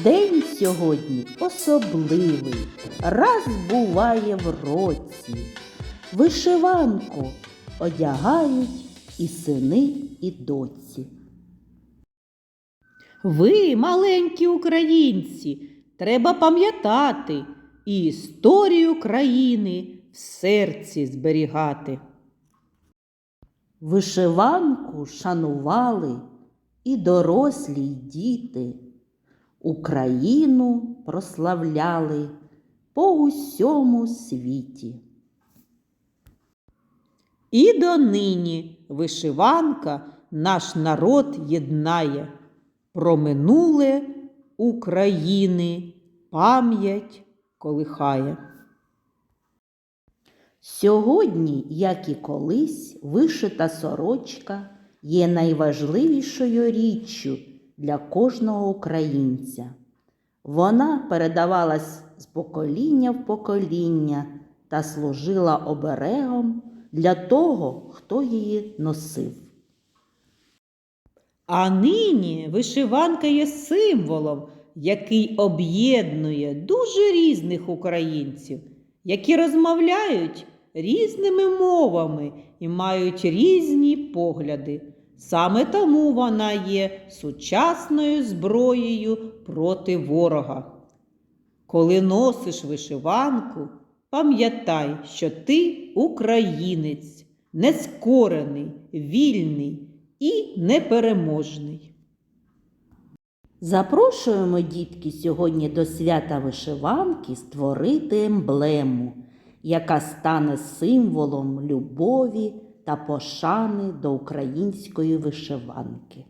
День сьогодні особливий, раз буває в році. Вишиванку одягають і сини, і доці. Ви, маленькі українці, треба пам'ятати і історію країни в серці зберігати. Вишиванку шанували і дорослі, й діти. Україну прославляли по усьому світі. І донині вишиванка наш народ єднає. Про минуле України пам'ять колихає. Сьогодні, як і колись, вишита сорочка є найважливішою річчю для кожного українця. Вона передавалась з покоління в покоління та служила оберегом для того, хто її носив. А нині вишиванка є символом, який об'єднує дуже різних українців, які розмовляють різними мовами і мають різні погляди. Саме тому вона є сучасною зброєю проти ворога. Коли носиш вишиванку, пам'ятай, що ти українець, нескорений, вільний і непереможний. Запрошуємо дітки сьогодні до свята вишиванки створити емблему, яка стане символом любові та пошани до української вишиванки.